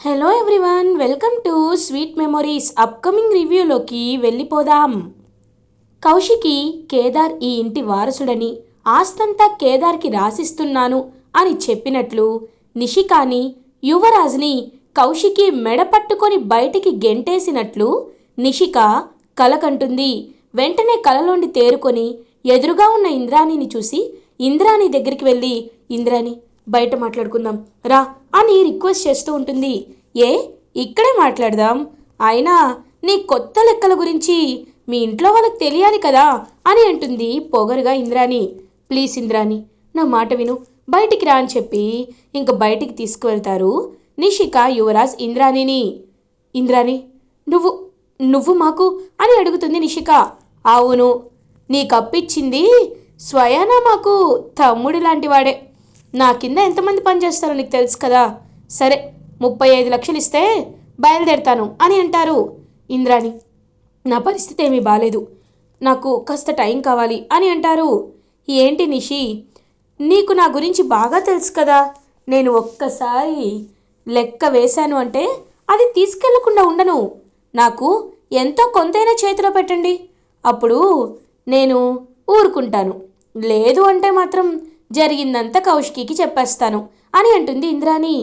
Hello everyone welcome to sweet memories upcoming రివ్యూలోకి వెళ్ళిపోదాం. కౌశికి కేదార్ ఈ ఇంటి వారసుడని ఆస్తంతా కేదార్కి రాసిస్తున్నాను అని చెప్పినట్లు నిషికాని యువరాజ్ని కౌశికి మెడ పట్టుకొని బయటికి గెంటేసినట్లు నిషిక కలకంటుంది వెంటనే కలలోండి తేరుకొని ఎదురుగా ఉన్న ఇంద్రాణిని చూసి ఇంద్రాణి దగ్గరికి వెళ్ళి ఇంద్రాణి బయట మాట్లాడుకుందాం. రా అని రిక్వెస్ట్ చేస్తూ ఉంటుంది. ఏ ఇక్కడే మాట్లాడదాం. అయినా నీ కొత్త లెక్కల గురించి మీ ఇంట్లో వాళ్ళకి తెలియాలి కదా అని అంటుంది పొగరుగా ఇంద్రాణి. ప్లీజ్ ఇంద్రాణి నా మాట విను. బయటికి రా అని చెప్పి ఇంక బయటికి తీసుకువెళ్తారు నిషిక యువరాజ్ ఇంద్రాణిని. ఇంద్రాణి నువ్వు నువ్వు మాకు అని అడుగుతుంది నిషిక. అవును నీకు అప్పిచ్చింది స్వయానా మాకు తమ్ముడు లాంటి వాడే. నా కింద ఎంతమంది పనిచేస్తారో నీకు తెలుసు కదా? సరే ముప్పై ఐదు లక్షలు ఇస్తే బయలుదేరతాను అని అంటారు. ఇంద్రాణి నా పరిస్థితి ఏమీ బాగాలేదు నాకు కాస్త టైం కావాలి అని అంటారు. ఏంటి నిషి నీకు నా గురించి బాగా తెలుసు కదా? నేను ఒక్కసారి లెక్క వేశాను అంటే అది తీసుకెళ్ళకుండా ఉండను. నాకు ఎంతో కొంతైనా చేతిలో పెట్టండి. అప్పుడు నేను ఊరుకుంటాను. లేదు అంటే మాత్రం జరిగిందంతా కౌశికి చెప్పేస్తాను. అని అంటుంది ఇంద్రాణి.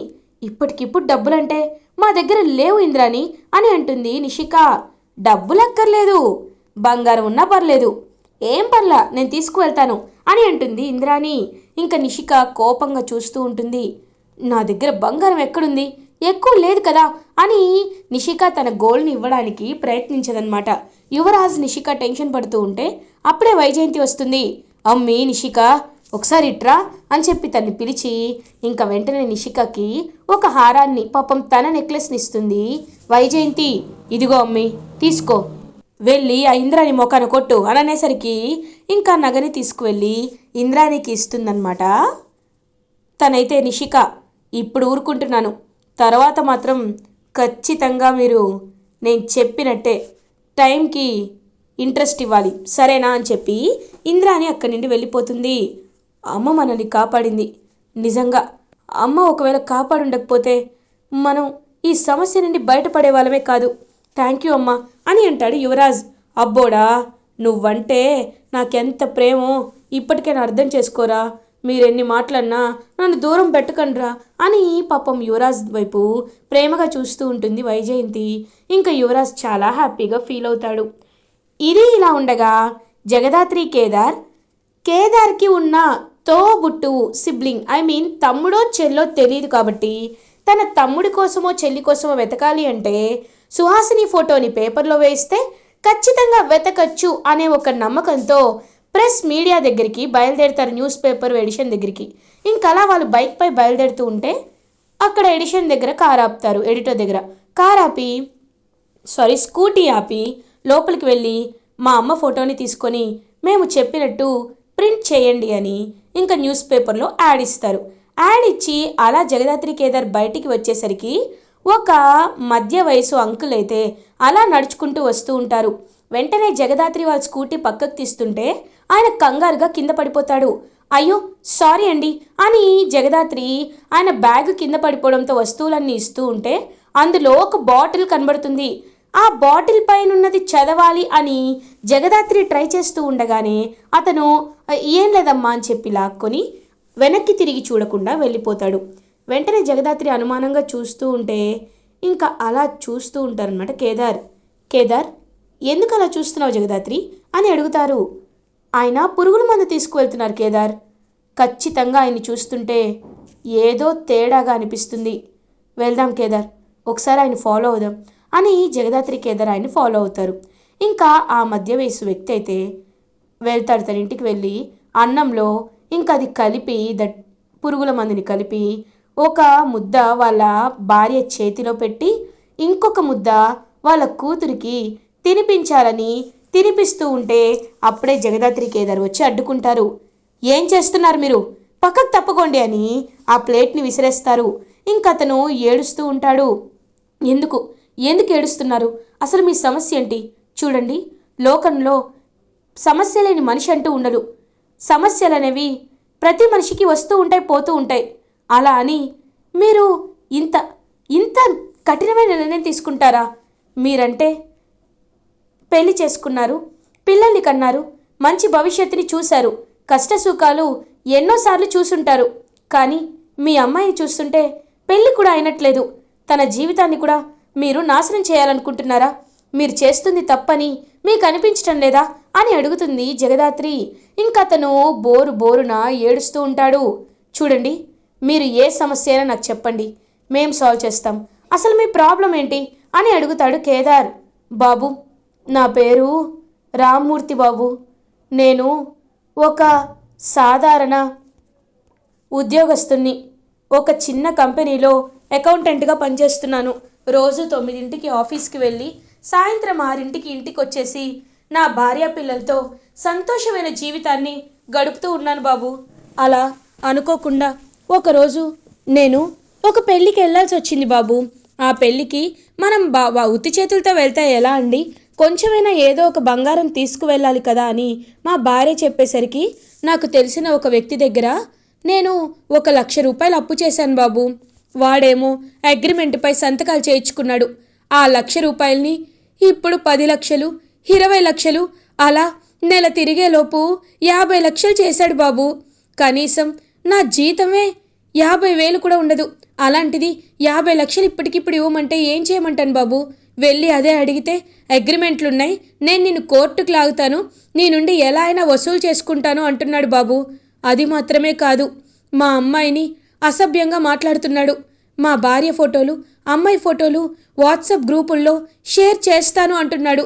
ఇప్పటికిప్పుడు డబ్బులంటే మా దగ్గర లేవు ఇంద్రాణి అని అంటుంది నిషిక. డబ్బులు అక్కర్లేదు బంగారం ఉన్నా పర్లేదు. ఏం పర్లా నేను తీసుకువెళ్తాను అని అంటుంది ఇంద్రాణి. ఇంకా నిషిక కోపంగా చూస్తూ ఉంటుంది. నా దగ్గర బంగారం ఎక్కడుంది? ఎక్కువ లేదు కదా అని నిషిక తన గోల్ని ఇవ్వడానికి ప్రయత్నించదనమాట. యువరాజ్ నిషిక టెన్షన్ పడుతూ ఉంటే అప్పుడే వైజయంతి వస్తుంది. అమ్మి నిషిక ఒకసారి ఇట్రా అని చెప్పి తన్ని పిలిచి ఇంకా వెంటనే నిషికకి ఒక హారాన్ని పాపం తన నెక్లెస్ని ఇస్తుంది. వైజయంతి ఇదిగో అమ్మి తీసుకో. వెళ్ళి ఆ ఇంద్రాని మొఖాన కొట్టు అని అనేసరికి ఇంకా నగని తీసుకువెళ్ళి ఇంద్రానికి ఇస్తుందన్నమాట. తనైతే నిషిక ఇప్పుడు ఊరుకుంటున్నాను. తర్వాత మాత్రం ఖచ్చితంగా మీరు నేను చెప్పినట్టే టైంకి ఇంట్రెస్ట్ ఇవ్వాలి. సరేనా అని చెప్పి ఇంద్రాని అక్కడి నుండి వెళ్ళిపోతుంది. అమ్మ మనల్ని కాపాడింది. నిజంగా అమ్మ ఒకవేళ కాపాడుండకపోతే మనం ఈ సమస్య నుండి బయటపడే వాళ్ళమే కాదు. థ్యాంక్ యూ అమ్మా అని అంటాడు యువరాజ్. అబ్బోడా నువ్వంటే నాకెంత ప్రేమో ఇప్పటికైనా అర్థం చేసుకోరా. మీరెన్ని మాటలన్నా నన్ను దూరం పెట్టకండ్రా అని పాపం యువరాజ్ వైపు ప్రేమగా చూస్తూ ఉంటుంది వైజయంతి. ఇంకా యువరాజ్ చాలా హ్యాపీగా ఫీల్ అవుతాడు. ఇది ఇలా ఉండగా జగదాత్రి కేదార్ కేదార్కి ఉన్న తోబుట్టు సిబ్లింగ్ ఐ మీన్ తమ్ముడో చెల్లో తెలియదు కాబట్టి తన తమ్ముడి కోసమో చెల్లి కోసమో వెతకాలి అంటే సుహాసిని ఫోటోని పేపర్లో వేస్తే ఖచ్చితంగా వెతకచ్చు అనే ఒక నమ్మకంతో ప్రెస్ మీడియా దగ్గరికి బయలుదేరుతారు న్యూస్ పేపర్ ఎడిషన్ దగ్గరికి. ఇంకా అలా వాళ్ళు బైక్పై బయలుదేరుతూ ఉంటే అక్కడ ఎడిషన్ దగ్గర కార్ ఆపుతారు ఎడిటర్ దగ్గర. కార్ ఆపి సారీ స్కూటీ ఆపి లోపలికి వెళ్ళి మా అమ్మ ఫోటోని తీసుకొని మేము చెప్పినట్టు ప్రింట్ చేయండి అని ఇంకా న్యూస్ పేపర్లో యాడ్ ఇస్తారు. యాడ్ ఇచ్చి అలా జగదాత్రి కేదార్ బయటికి వచ్చేసరికి ఒక మధ్య వయసు అంకుల్ అయితే అలా నడుచుకుంటూ వస్తూ ఉంటారు. వెంటనే జగదాత్రి వాళ్ళ స్కూటీ పక్కకు తీస్తుంటే ఆయన కంగారుగా కింద పడిపోతాడు. అయ్యో సారీ అండి అని జగదాత్రి ఆయన బ్యాగ్ కింద పడిపోవడంతో వస్తువులన్నీ ఇస్తూ ఉంటే అందులో ఒక బాటిల్ కనబడుతుంది. ఆ బాటిల్ పైన ఉన్నది చదవాలి అని జగదాత్రి ట్రై చేస్తూ ఉండగానే అతను ఏం లేదమ్మా అని చెప్పి లాక్కొని వెనక్కి తిరిగి చూడకుండా వెళ్ళిపోతాడు. వెంటనే జగదాత్రి అనుమానంగా చూస్తూ ఉంటే ఇంకా అలా చూస్తూ ఉంటారనమాట కేదార్. కేదార్ ఎందుకు అలా చూస్తున్నావు జగదాత్రి? అని అడుగుతారు. ఆయన పురుగుల మందు తీసుకువెళ్తున్నారు కేదార్. ఖచ్చితంగా ఆయన్ని చూస్తుంటే ఏదో తేడాగా అనిపిస్తుంది. వెళ్దాం కేదార్. ఒకసారి ఆయన ఫాలో అవుదాం. అని జగదాత్రి కేదార్ ఫాలో అవుతారు. ఇంకా ఆ మధ్య వయసు వ్యక్తి అయితే వెళ్తాడు తన ఇంటికి వెళ్ళి అన్నంలో ఇంకా అది కలిపి దట్ పురుగుల మందుని కలిపి ఒక ముద్ద వాళ్ళ భార్య చేతిలో పెట్టి ఇంకొక ముద్ద వాళ్ళ కూతురికి తినిపించాలని తినిపిస్తూ ఉంటే అప్పుడే జగదాత్రి కేదార్ వచ్చి అడ్డుకుంటారు. ఏం చేస్తున్నారు మీరు? పక్కకు తప్పకోండి అని ఆ ప్లేట్ని విసిరేస్తారు. ఇంకతను ఏడుస్తూ ఉంటాడు. ఎందుకు? ఎందుకు ఏడుస్తున్నారు? అసలు మీ సమస్య ఏంటి? చూడండి లోకంలో సమస్య లేని మనిషి అంటూ ఉండడు. సమస్యలు అనేవి ప్రతి మనిషికి వస్తూ ఉంటాయి పోతూ ఉంటాయి. అలా అని మీరు ఇంత ఇంత కఠినమైన నిర్ణయం తీసుకుంటారా? మీరంటే పెళ్ళి చేసుకున్నారు పిల్లల్ని కన్నారు మంచి భవిష్యత్తుని చూశారు కష్టసుఖాలు ఎన్నోసార్లు చూసుంటారు. కానీ మీ అమ్మాయి చూస్తుంటే పెళ్ళి కూడా అయినట్లేదు. తన జీవితాన్ని కూడా మీరు నాశనం చేయాలనుకుంటున్నారా? మీరు చేస్తుంది తప్పని మీకు అనిపించటం లేదా? అని అడుగుతుంది జగదాత్రి. ఇంకతను బోరు బోరున ఏడుస్తూ ఉంటాడు. చూడండి మీరు ఏ సమస్య అయినా నాకు చెప్పండి. మేం సాల్వ్ చేస్తాం. అసలు మీ ప్రాబ్లం ఏంటి? అని అడుగుతాడు కేదార్. బాబు నా పేరు రామ్మూర్తి బాబు నేను ఒక సాధారణ ఉద్యోగస్తుని ఒక చిన్న కంపెనీలో అకౌంటెంట్గా పనిచేస్తున్నాను. రోజు తొమ్మిదింటికి ఆఫీస్కి వెళ్ళి సాయంత్రం ఆరింటికి ఇంటికి వచ్చేసి నా భార్య పిల్లలతో సంతోషమైన జీవితాన్ని గడుపుతూ ఉన్నాను బాబు. అలా అనుకోకుండా ఒకరోజు నేను ఒక పెళ్ళికి వెళ్ళాల్సి వచ్చింది బాబు. ఆ పెళ్ళికి మనం బా ఉత్తి చేతులతో వెళ్తే ఎలా అండి? కొంచెమైనా ఏదో ఒక బంగారం తీసుకువెళ్ళాలి కదా అని మా భార్య చెప్పేసరికి నాకు తెలిసిన ఒక వ్యక్తి దగ్గర నేను ఒక లక్ష రూపాయలు అప్పు చేశాను బాబు. వాడేమో అగ్రిమెంట్పై సంతకాలు చేయించుకున్నాడు. ఆ లక్ష రూపాయల్ని ఇప్పుడు పది లక్షలు ఇరవై లక్షలు అలా నెల తిరిగేలోపు యాభై లక్షలు చేశాడు బాబు. కనీసం నా జీతమే యాభై వేలు కూడా ఉండదు. అలాంటిది యాభై లక్షలు ఇప్పటికిప్పుడు ఇవ్వమంటే ఏం చేయమంటాను బాబు? వెళ్ళి అదే అడిగితే అగ్రిమెంట్లు ఉన్నాయి నేను నిన్ను కోర్టుకు లాగుతాను నీ నుండి ఎలా అయినా వసూలు చేసుకుంటాను అంటున్నాడు బాబు. అది మాత్రమే కాదు మా అమ్మాయిని అసభ్యంగా మాట్లాడుతున్నాడు. మా భార్య ఫోటోలు అమ్మాయి ఫోటోలు వాట్సాప్ గ్రూపుల్లో షేర్ చేస్తాను అంటున్నాడు.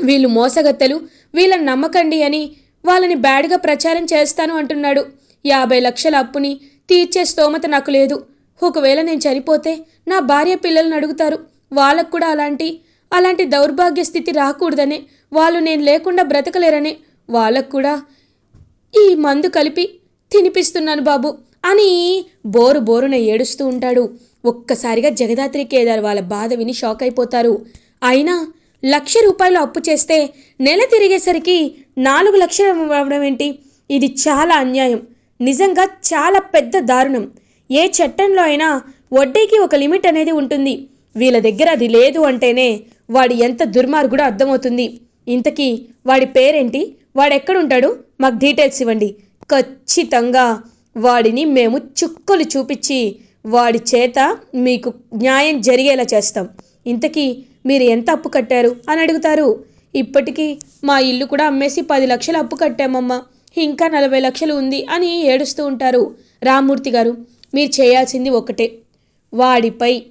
వీళ్ళు మోసగత్తెలు వీళ్ళని నమ్మకండి అని వాళ్ళని బ్యాడ్గా ప్రచారం చేస్తాను అంటున్నాడు. యాభై లక్షల అప్పుని తీర్చే స్తోమత నాకు లేదు. ఒకవేళ నేను చనిపోతే నా భార్య పిల్లల్ని అడుగుతారు. వాళ్ళకు కూడా అలాంటి అలాంటి దౌర్భాగ్య స్థితి రాకూడదనే వాళ్ళు నేను లేకుండా బ్రతకలేరనే వాళ్ళకు కూడా ఈ మందు కలిపి తినిపిస్తున్నాను బాబు. అని బోరు బోరున ఏడుస్తూ ఉంటాడు. ఒక్కసారిగా జగదాత్రి కేదార్ వాళ్ళ బాధ విని షాక్ అయిపోతారు. అయినా లక్ష రూపాయలు అప్పు చేస్తే నెల తిరిగేసరికి నాలుగు లక్షలు అవ్వడం ఏంటి? ఇది చాలా అన్యాయం. నిజంగా చాలా పెద్ద దారుణం. ఏ చట్టంలో అయినా వడ్డీకి ఒక లిమిట్ అనేది ఉంటుంది. వీళ్ళ దగ్గర అది లేదు అంటేనే వాడి ఎంత దుర్మార్గుడో అర్థమవుతుంది. ఇంతకీ వాడి పేరేంటి? వాడెక్కడుంటాడు? మాకు డీటెయిల్స్ ఇవ్వండి. ఖచ్చితంగా వాడిని మేము చుక్కలు చూపించి వాడి చేత మీకు న్యాయం జరిగేలా చేస్తాం. ఇంతకీ మీరు ఎంత అప్పు కట్టారు? అని అడుగుతారు. ఇప్పటికీ మా ఇల్లు కూడా అమ్మేసి పది లక్షలు అప్పు కట్టామమ్మా. ఇంకా నలభై లక్షలు ఉంది అని ఏడుస్తూ ఉంటారు రామ్మూర్తి గారు. మీరు చేయాల్సింది ఒకటే వాడిపై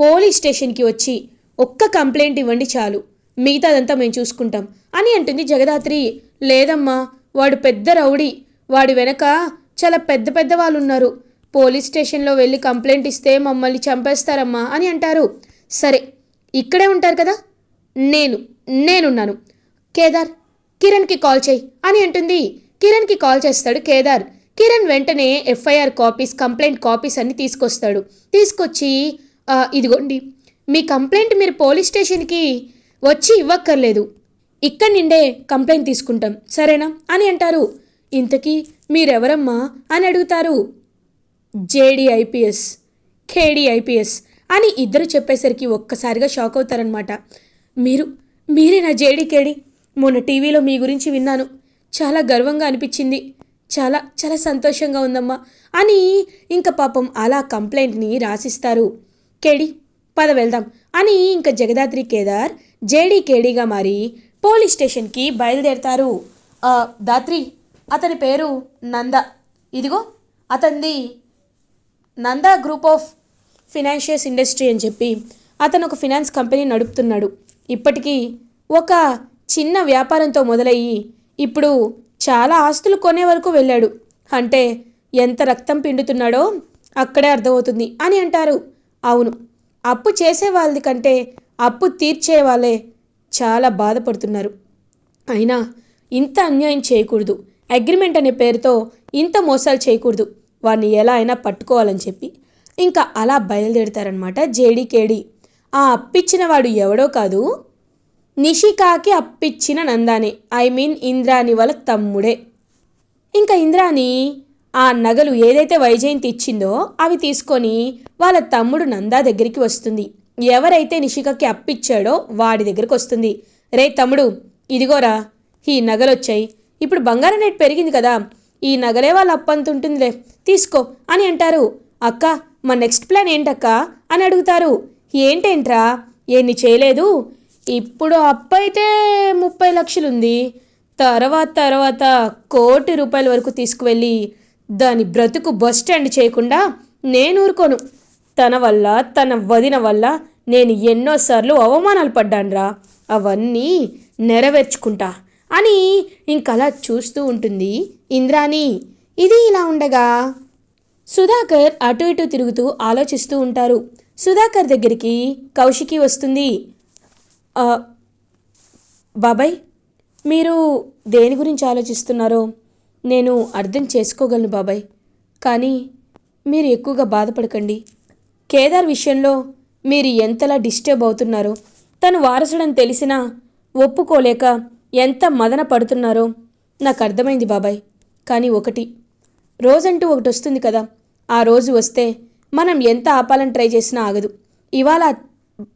పోలీస్ స్టేషన్కి వచ్చి ఒక్క కంప్లైంట్ ఇవ్వండి చాలు. మిగతాదంతా మేము చూసుకుంటాం. అని అంటుంది జగదాత్రి. లేదమ్మా వాడు పెద్ద రౌడీ. వాడి వెనక చాలా పెద్ద పెద్ద వాళ్ళు ఉన్నారు పోలీస్ స్టేషన్లో వెళ్ళి కంప్లైంట్ ఇస్తే మమ్మల్ని చంపేస్తారమ్మా అని అంటారు. సరే ఇక్కడే ఉంటారు కదా? నేను నేనున్నాను. కేదార్ కిరణ్కి కాల్ చేయి అని అంటుంది. కిరణ్కి కాల్ చేస్తాడు కేదార్. కిరణ్ వెంటనే ఎఫ్ఐఆర్ కాపీస్ కంప్లైంట్ కాపీస్ అన్ని తీసుకొస్తాడు. తీసుకొచ్చి ఇదిగోండి మీ కంప్లైంట్ మీరు పోలీస్ స్టేషన్కి వచ్చి ఇవ్వక్కర్లేదు. ఇక్కడి నుండే కంప్లైంట్ తీసుకుంటాం. సరేనా? అని అంటారు. ఇంతకీ మీరెవరమ్మా అని అడుగుతారు. జేడీ ఐపీఎస్ కేడీ ఐపీఎస్ అని ఇద్దరు చెప్పేసరికి ఒక్కసారిగా షాక్ అవుతారనమాట మీరు మీరే నా జేడీ కేడీ? మొన్న టీవీలో మీ గురించి విన్నాను. చాలా గర్వంగా అనిపించింది. చాలా చాలా సంతోషంగా ఉందమ్మా అని ఇంకా పాపం అలా కంప్లైంట్ని రాసిస్తారు. కేడి పద వెళ్దాం అని ఇంకా జగదాత్రి కేదార్ జేడీ కేడీగా మారి పోలీస్ స్టేషన్కి బయలుదేరతారు. దాత్రి అతని పేరు నంద. ఇదిగో అతనిది Nanda group of financial industry అని చెప్పి అతను ఒక ఫినాన్స్ కంపెనీ నడుపుతున్నాడు. ఇప్పటికీ ఒక చిన్న వ్యాపారంతో మొదలయ్యి ఇప్పుడు చాలా ఆస్తులు కొనే వరకు వెళ్ళాడు. అంటే ఎంత రక్తం పిండుతున్నాడో అక్కడే అర్థమవుతుంది అని అంటారు. అవును అప్పు చేసే వాళ్ళది కంటే అప్పు తీర్చే వాళ్ళే చాలా బాధపడుతున్నారు. అయినా ఇంత అన్యాయం చేయకూడదు. అగ్రిమెంట్ అనే పేరుతో ఇంత మోసాలు చేయకూడదు. వాడిని ఎలా అయినా పట్టుకోవాలని చెప్పి ఇంకా అలా బయలుదేరుతారనమాట జేడీకేడి. ఆ అప్పిచ్చిన వాడు ఎవడో కాదు నిషికాకి అప్పిచ్చిన నందానే. ఐ మీన్ ఇంద్రాని వాళ్ళ తమ్ముడే. ఇంకా ఇంద్రాని ఆ నగలు ఏదైతే వైజయంతి ఇచ్చిందో అవి తీసుకొని వాళ్ళ తమ్ముడు నందా దగ్గరికి వస్తుంది. ఎవరైతే నిషికకి అప్పిచ్చాడో వాడి దగ్గరికి వస్తుంది. రే తమ్ముడు ఇదిగోరా ఈ నగలొచ్చాయి. ఇప్పుడు బంగారం రేటు పెరిగింది కదా ఈ నగలే వాళ్ళ అప్పంతుంటుందిలే తీసుకో అని అంటారు. అక్క మా నెక్స్ట్ ప్లాన్ ఏంటక్క అని అడుగుతారు. ఏంటేంట్రా? ఎన్ని చేయలేదు? ఇప్పుడు అప్పు అయితే ముప్పై లక్షలుంది. తర్వాత తర్వాత కోటి రూపాయల వరకు తీసుకువెళ్ళి దాని బ్రతుకు బస్ స్టాండ్ చేయకుండా నేను ఊరుకోను. తన వల్ల తన వదిన వల్ల నేను ఎన్నోసార్లు అవమానాలు పడ్డానురా. అవన్నీ నెరవేర్చుకుంటా. అని ఇంకలా చూస్తూ ఉంటుంది. ఇంద్రాణి ఇది ఇలా ఉండగా? సుధాకర్ అటు ఇటు తిరుగుతూ ఆలోచిస్తూ ఉంటారు. సుధాకర్ దగ్గరికి కౌశికి వస్తుంది. బాబాయ్ మీరు దేని గురించి ఆలోచిస్తున్నారో నేను అర్థం చేసుకోగలను బాబాయ్. కానీ మీరు ఎక్కువగా బాధపడకండి. కేదార్ విషయంలో మీరు ఎంతలా డిస్టర్బ్ అవుతున్నారో తను వారసుడని తెలిసినా ఒప్పుకోలేక ఎంత మదన పడుతున్నారో నాకు అర్థమైంది బాబాయ్. కానీ ఒకటి రోజంటూ ఒకటి వస్తుంది కదా. ఆ రోజు వస్తే మనం ఎంత ఆపాలని ట్రై చేసినా ఆగదు. ఇవాళ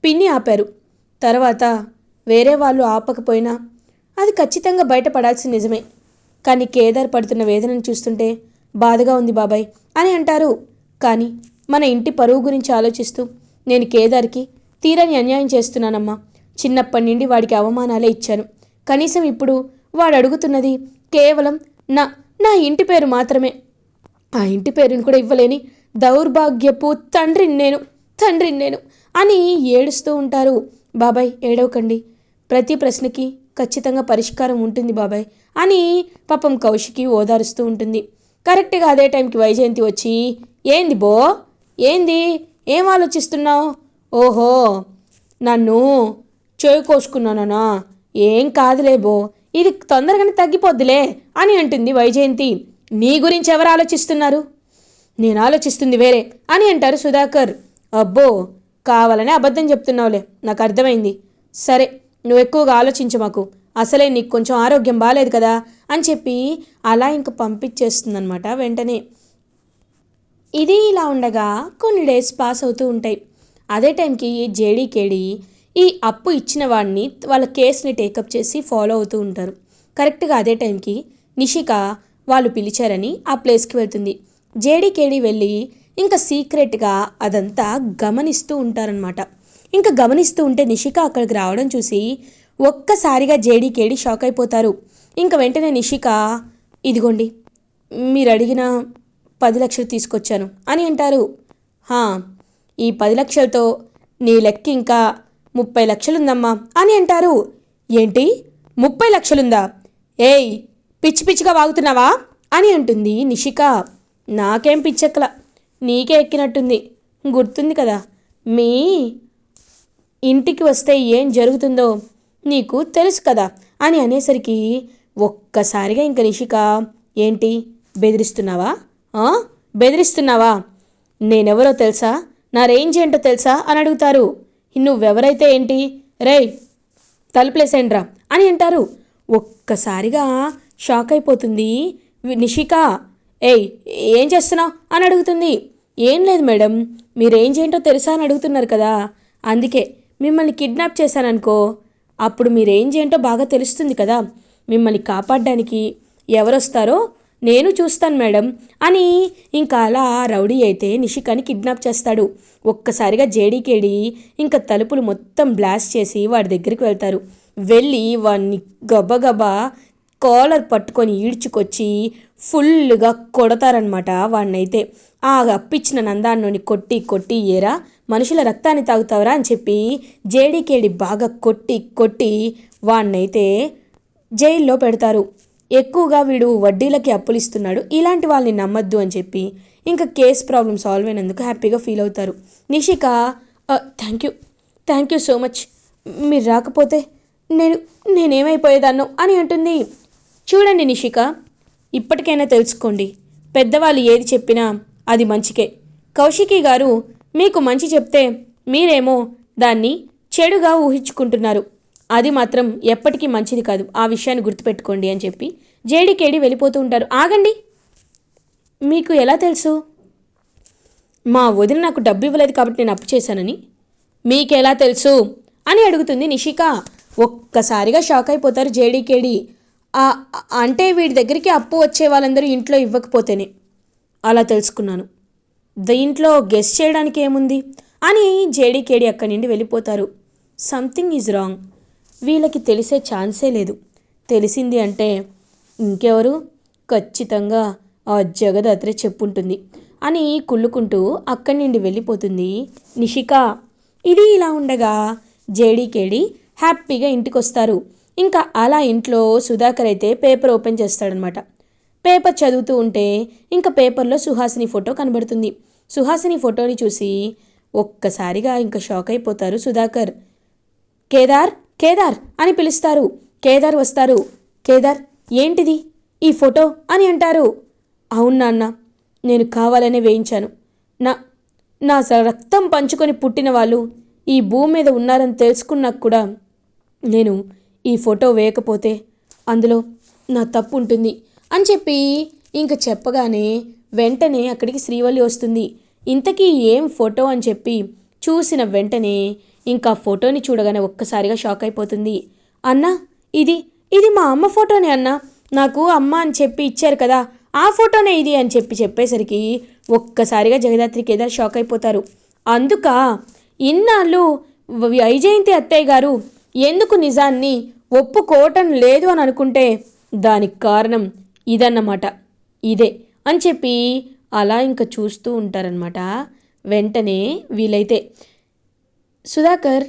పిన్ని ఆపారు. తర్వాత వేరే వాళ్ళు ఆపకపోయినా అది ఖచ్చితంగా బయటపడాల్సిన నిజమే. కానీ కేదార్ పడుతున్న వేదనను చూస్తుంటే బాధగా ఉంది బాబాయ్ అని అంటారు. కానీ మన ఇంటి పరువు గురించి ఆలోచిస్తూ నేను కేదార్కి తీరని అన్యాయం చేస్తున్నానమ్మా. చిన్నప్పటి నుండి వాడికి అవమానాలే ఇచ్చాను. కనీసం ఇప్పుడు వాడు అడుగుతున్నది కేవలం నా నా ఇంటి పేరు మాత్రమే. ఆ ఇంటి పేరుని కూడా ఇవ్వలేని దౌర్భాగ్యపు తండ్రిని నేను తండ్రిని నేను అని ఏడుస్తూ ఉంటారు. బాబాయ్ ఏడవకండి. ప్రతి ప్రశ్నకి ఖచ్చితంగా పరిష్కారం ఉంటుంది బాబాయ్ అని పాపం కౌశికి ఓదారుస్తూ ఉంటుంది. కరెక్ట్గా అదే టైంకి వైజయంతి వచ్చి ఏంది బో? ఏంది? ఏం ఆలోచిస్తున్నావు? ఓహో నన్ను చేయి ఏం కాదులే బో ఇది తొందరగానే తగ్గిపోద్దిలే అని అంటుంది వైజయంతి. నీ గురించి ఎవరు ఆలోచిస్తున్నారు? నేను ఆలోచిస్తుంది వేరే అని అంటారు సుధాకర్. అబ్బో కావాలని అబద్ధం చెప్తున్నావులే నాకు అర్థమైంది. సరే నువ్వు ఎక్కువగా ఆలోచించు మాకు. అసలే నీకు కొంచెం ఆరోగ్యం బాగాలేదు కదా అని చెప్పి అలా ఇంక పంపించేస్తుందనమాట వెంటనే. ఇది ఇలా ఉండగా కొన్ని డేస్ పాస్ అవుతూ ఉంటాయి. అదే టైంకి జేడీకేడి ఈ అప్పు ఇచ్చిన వాడిని వాళ్ళ కేసుని టేకప్ చేసి ఫాలో అవుతూ ఉంటారు. కరెక్ట్గా అదే టైంకి నిషిక వాళ్ళు పిలిచారని ఆ ప్లేస్కి వెళ్తుంది. జేడీకేడి వెళ్ళి ఇంకా సీక్రెట్గా అదంతా గమనిస్తూ ఉంటారనమాట ఇంకా గమనిస్తూ ఉంటే నిషిక అక్కడికి రావడం చూసి ఒక్కసారిగా జేడీకేడి షాక్ అయిపోతారు. ఇంకా వెంటనే నిషిక ఇదిగోండి మీరు అడిగిన పది లక్షలు తీసుకొచ్చాను అని అంటారు. ఈ పది లక్షలతో నీ లెక్క ఇంకా ముప్పై లక్షలుందమ్మా అని అంటారు. ఏంటి? ముప్పై లక్షలుందా? ఏయ్ పిచ్చి పిచ్చిగా వాగుతున్నావా? అని అంటుంది నిషిక. నాకేం పిచ్చెక్కల. నీకే ఎక్కినట్టుంది. గుర్తుంది కదా. మీ ఇంటికి వస్తే ఏం జరుగుతుందో నీకు తెలుసు కదా అని అనేసరికి ఒక్కసారిగా ఇంక నిషిక ఏంటి? బెదిరిస్తున్నావా? బెదిరిస్తున్నావా? నేనెవరో తెలుసా? నా రేంజ్ ఏంటో తెలుసా? అని అడుగుతారు. నువ్వెవరైతే ఏంటి? రేయ్ తలుపులేసేండ్రా అని అంటారు. ఒక్కసారిగా షాక్ అయిపోతుంది నిషిక. ఏయ్ ఏం చేస్తున్నావు? అని అడుగుతుంది. ఏం లేదు మేడం మీరేం చేయంటో తెలుసా అని అడుగుతున్నారు కదా. అందుకే మిమ్మల్ని కిడ్నాప్ చేశాననుకో అప్పుడు మీరేం చేయంటో బాగా తెలుస్తుంది కదా. మిమ్మల్ని కాపాడడానికి ఎవరొస్తారో నేను చూస్తాను మేడం. అని ఇంకా అలా రౌడీ అయితే నిషికాని కిడ్నాప్ చేస్తాడు. ఒక్కసారిగా జేడీకేడి ఇంకా తలుపులు మొత్తం బ్లాస్ట్ చేసి వాడి దగ్గరికి వెళ్తారు. వెళ్ళి వాడిని గబగబా కాలర్ పట్టుకొని ఈడ్చుకొచ్చి ఫుల్గా కొడతారనమాట వాడినైతే ఆ అప్పిచ్చిన నందాన్ని కొట్టి కొట్టి ఏరా మనుషుల రక్తాన్ని తాగుతావరా అని చెప్పి జేడీకేడి బాగా కొట్టి కొట్టి వాడినైతే జైల్లో పెడతారు. ఎక్కువగా వీడు వడ్డీలకి అప్పులు ఇస్తున్నాడు ఇలాంటి వాళ్ళని నమ్మద్దు అని చెప్పి ఇంకా కేస్ ప్రాబ్లం సాల్వ్ అయినందుకు హ్యాపీగా ఫీల్ అవుతారు. Nishika thank you thank you so much మీరు రాకపోతే నేను నేనేమైపోయేదాన్నో అని అంటుంది. చూడండి నిషిక ఇప్పటికైనా తెలుసుకోండి పెద్దవాళ్ళు ఏది చెప్పినా అది మంచికే. కౌశికి గారు మీకు మంచి చెప్తే మీరేమో దాన్ని చెడుగా ఊహించుకుంటున్నారు. అది మాత్రం ఎప్పటికీ మంచిది కాదు. ఆ విషయాన్ని గుర్తుపెట్టుకోండి అని చెప్పి జేడీకేడి వెళ్ళిపోతూ ఉంటారు. ఆగండి. మీకు ఎలా తెలుసు? మా వదిన నాకు డబ్బు ఇవ్వలేదు కాబట్టి నేను అప్పు చేశానని. మీకెలా తెలుసు? అని అడుగుతుంది నిషిక. ఒక్కసారిగా షాక్ అయిపోతారు జేడీకేడి. అంటే వీడి దగ్గరికి అప్పు వచ్చే వాళ్ళందరూ ఇంట్లో ఇవ్వకపోతేనే. అలా తెలుసుకున్నాను. దీంట్లో గెస్ చేయడానికి ఏముంది? అని జేడీకేడి అక్కడి నుండి వెళ్ళిపోతారు. Something is wrong. వీళ్ళకి తెలిసే ఛాన్సే లేదు. తెలిసింది అంటే ఇంకెవరు? ఖచ్చితంగా ఆ జగదాత్రే చెప్పుంటుంది అని కుళ్ళుకుంటూ అక్కడి నుండి వెళ్ళిపోతుంది నిషిక. ఇది ఇలా ఉండగా జేడీకేడి హ్యాపీగా ఇంటికి వస్తారు ఇంకా అలా ఇంట్లో సుధాకర్ అయితే పేపర్ ఓపెన్ చేస్తాడనమాట. పేపర్ చదువుతూ ఉంటే ఇంకా పేపర్లో సుహాసిని ఫోటో కనబడుతుంది. సుహాసిని ఫోటోని చూసి ఒక్కసారిగా ఇంకా షాక్ అయిపోతారు సుధాకర్. కేదార్ కేదార్ అని పిలుస్తారు. కేదార్ వస్తారు. కేదార్ ఏంటిది? ఈ ఫోటో అని అంటారు. అవును నాన్న నేను కావాలనే వేయించాను. నా నా స- రక్తం పంచుకొని పుట్టిన వాళ్ళు ఈ భూమి మీద ఉన్నారని తెలుసుకున్నాక కూడా నేను ఈ ఫోటో వేయకపోతే అందులో నా తప్పు ఉంటుంది అని చెప్పి ఇంక చెప్పగానే వెంటనే అక్కడికి శ్రీవల్లి వస్తుంది. ఇంతకీ ఏం ఫోటో అని చెప్పి చూసిన వెంటనే ఇంకా ఫోటోని చూడగానే ఒక్కసారిగా షాక్ అయిపోతుంది. అన్నా ఇది ఇది మా అమ్మ ఫోటోనే అన్నా. నాకు అమ్మ అని చెప్పి ఇచ్చారు కదా ఆ ఫోటోనే ఇది అని చెప్పి చెప్పేసరికి ఒక్కసారిగా జగదాత్రి కేదార్ షాక్ అయిపోతారు. అందుక ఇన్నాళ్ళు వైజయంతి అత్తయ్య గారు ఎందుకు నిజాన్ని ఒప్పుకోవటం లేదు అని అనుకుంటే దానికి కారణం ఇదన్నమాట. ఇదే అని చెప్పి అలా ఇంకా చూస్తూ ఉంటారనమాట వెంటనే వీలైతే సుధాకర్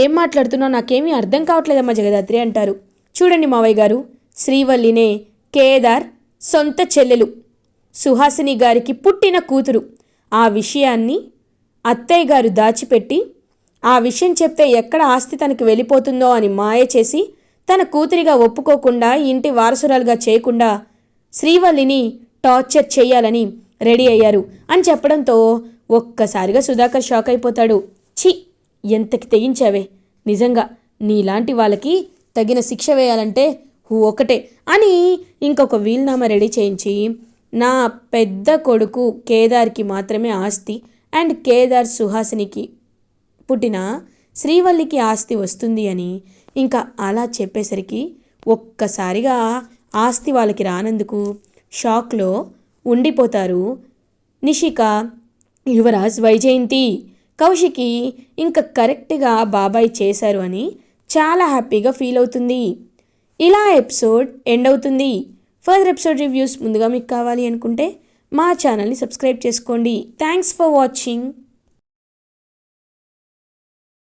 ఏం మాట్లాడుతున్నావు? నాకేమీ అర్థం కావట్లేదమ్మా జగదాత్రి అంటారు. చూడండి మావయ్య గారు శ్రీవల్లినే కేదార్ సొంత చెల్లెలు సుహాసిని గారికి పుట్టిన కూతురు. ఆ విషయాన్ని అత్తయ్య గారు దాచిపెట్టి ఆ విషయం చెప్తే ఎక్కడ ఆస్తి తనకి వెళ్ళిపోతుందో అని మాయ చేసి తన కూతురిగా ఒప్పుకోకుండా ఇంటి వారసురాలుగా చేయకుండా శ్రీవల్లిని టార్చర్ చేయాలని రెడీ అయ్యారు అని చెప్పడంతో ఒక్కసారిగా సుధాకర్ షాక్ అయిపోతాడు. ఛీ! ఎంతకి తెగించావే? నిజంగా నీలాంటి వాళ్ళకి తగిన శిక్ష వేయాలంటే హూ ఒకటే అని ఇంకొక వీల్నామా రెడీ చేయించి నా పెద్ద కొడుకు కేదార్కి మాత్రమే ఆస్తి అండ్ కేదార్ సుహాసినికి పుట్టిన శ్రీవల్లికి ఆస్తి వస్తుంది అని ఇంకా అలా చెప్పేసరికి ఒక్కసారిగా ఆస్తి వాళ్ళకి రానందుకు షాక్లో ఉండిపోతారు నిషిక యువరాజ్ వైజయంతి. కౌశికి ఇంకా కరెక్ట్గా బాబాయ్ చేశారు అని చాలా హ్యాపీగా ఫీల్ అవుతుంది. ఇలా ఎపిసోడ్ ఎండ్ అవుతుంది. ఫర్దర్ ఎపిసోడ్ రివ్యూస్ ముందుగా మీకు కావాలి అనుకుంటే మా ఛానల్ని సబ్స్క్రైబ్ చేసుకోండి. Thanks for watching.